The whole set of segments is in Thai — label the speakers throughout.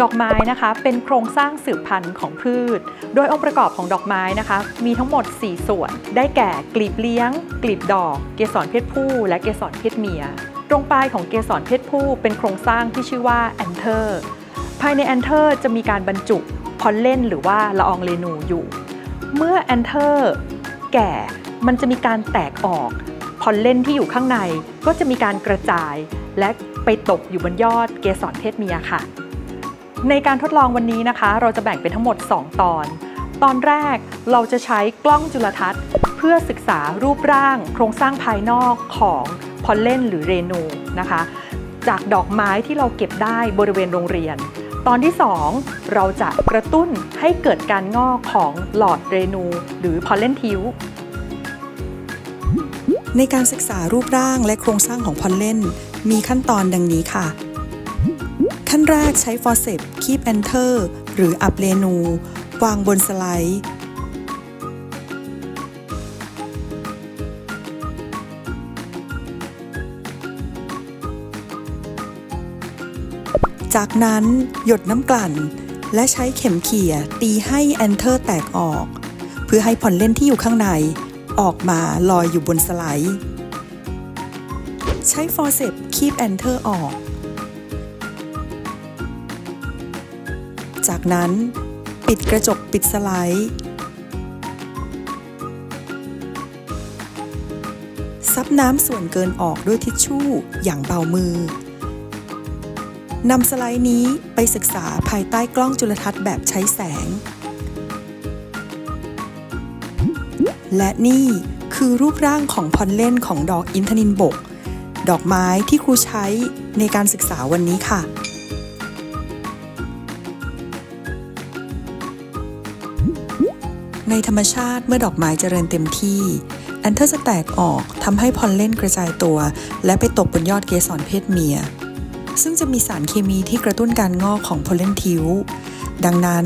Speaker 1: ดอกไม้นะคะเป็นโครงสร้างสืบพันธุ์ของพืช โดยองค์ประกอบของดอกไม้นะคะ มีทั้งหมด 4 ส่วน ได้แก่กลีบเลี้ยง กลีบดอก เกสรเพศผู้ และเกสรเพศเมีย ตรงปลายของเกสรเพศผู้ เป็นโครงสร้างที่ชื่อว่าแอนเทอร์ ภายในแอนเทอร์จะมีการบรรจุพอลเลนหรือว่าละอองเรนูอยู่ เมื่อแอนเทอร์แก่มันจะมีการแตกออกพอลเลนที่อยู่ข้างในก็จะมีการกระจาย และไปตกอยู่บนยอดเกสรเพศเมียค่ะ ในการทดลองวันนี้นะคะ เราจะแบ่งเป็นทั้งหมด 2 ตอน ตอนแรกเราจะใช้กล้องจุลทรรศน์ เพื่อศึกษารูปร่าง โครงสร้างภายนอกของพอลเลนหรือเรนูนะคะ จากดอกไม้ที่เราเก็บได้บริเวณโรงเรียน ตอนที่ 2 เราจะกระตุ้นให้เกิดการงอกของหลอดเรนู หรือพอลเลนทิว
Speaker 2: ในการศึกษารูปร่างและโครงสร้างของพอลเลนมีขั้นตอนดังนี้ค่ะ ขั้นแรกใช้ฟอร์เซปคีบแอนเทอร์หรืออับเรนู วางบนสไลด์จากนั้นหยดน้ำกลั่น และใช้เข็มเขี่ยตีให้แอนเทอร์แตกออก เพื่อให้พอลเล่นที่อยู่ข้างใน ออกมาลอยอยู่บนสไลด์ ใช้ฟอร์เซปคีบแอนเทอร์ออก จากนั้น ปิดกระจกปิดสไลด์ซับน้ำส่วนเกินออกด้วยทิชชู่อย่างเบามือนำสไลด์นี้ไปศึกษาภายใต้กล้องจุลทรรศน์แบบใช้แสง และนี่คือรูปร่างของพอลเลนของดอกอินทนินบก ดอกไม้ที่ครูใช้ในการศึกษาวันนี้ค่ะ ในธรรมชาติเมื่อดอกไม้เจริญเต็มที่แอนเทอร์จะแตกออกทำให้พอลเลนกระจายตัว และไปตกบนยอดเกสรเพศเมีย ซึ่งจะมีสารเคมีที่กระตุ้นการงอกของพอลเลนทิวดังนั้น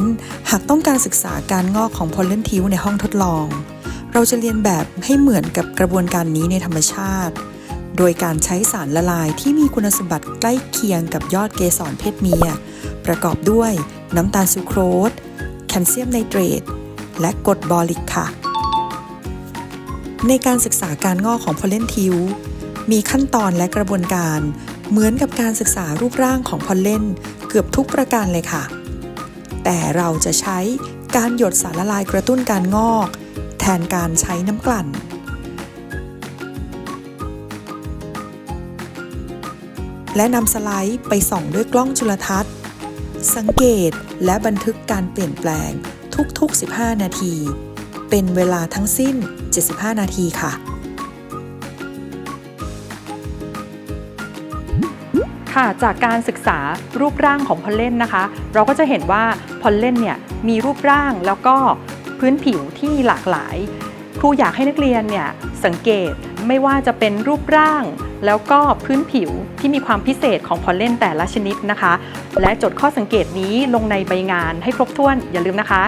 Speaker 2: หากต้องการศึกษาการงอกของพอลเลนทิวในห้องทดลอง เราจะเรียนแบบให้เหมือนกับกระบวนการนี้ในธรรมชาติ โดยการใช้สารละลายที่มีคุณสมบัติใกล้เคียงกับยอดเกสรเพศเมีย ประกอบด้วยน้ำตาลซูโครสแคลเซียมไนเตรต และกรดบอริกค่ะ ในการศึกษาการงอกของพอลเลนทิว มีขั้นตอนและกระบวนการ เหมือนกับการศึกษารูปร่างของพอลเลนเกือบทุกประการเลยค่ะ แต่เราจะใช้การหยดสารละลายกระตุ้นการงอก แทนการใช้น้ำกลั่นและนำสไลด์ไปส่องด้วยกล้องจุลทรรศน์ สังเกตและบันทึกการเปลี่ยนแปลง ทุกๆ 15 นาที เป็นเวลาทั้งสิ้น 75 นาทีค่ะ
Speaker 1: ค่ะจากการศึกษารูปร่างของพอลเลนนะคะ เราก็จะเห็นว่าพอลเลนเนี่ยมีรูปร่างแล้วก็พื้นผิวที่หลากหลาย ครูอยากให้นักเรียนเนี่ยสังเกตไม่ว่าจะเป็นรูปร่าง แล้วก็พื้นผิวที่มีความพิเศษของพอลเลนแต่ละชนิดนะคะ และจดข้อสังเกตนี้ลงในใบงานให้ครบถ้วนอย่าลืมนะคะ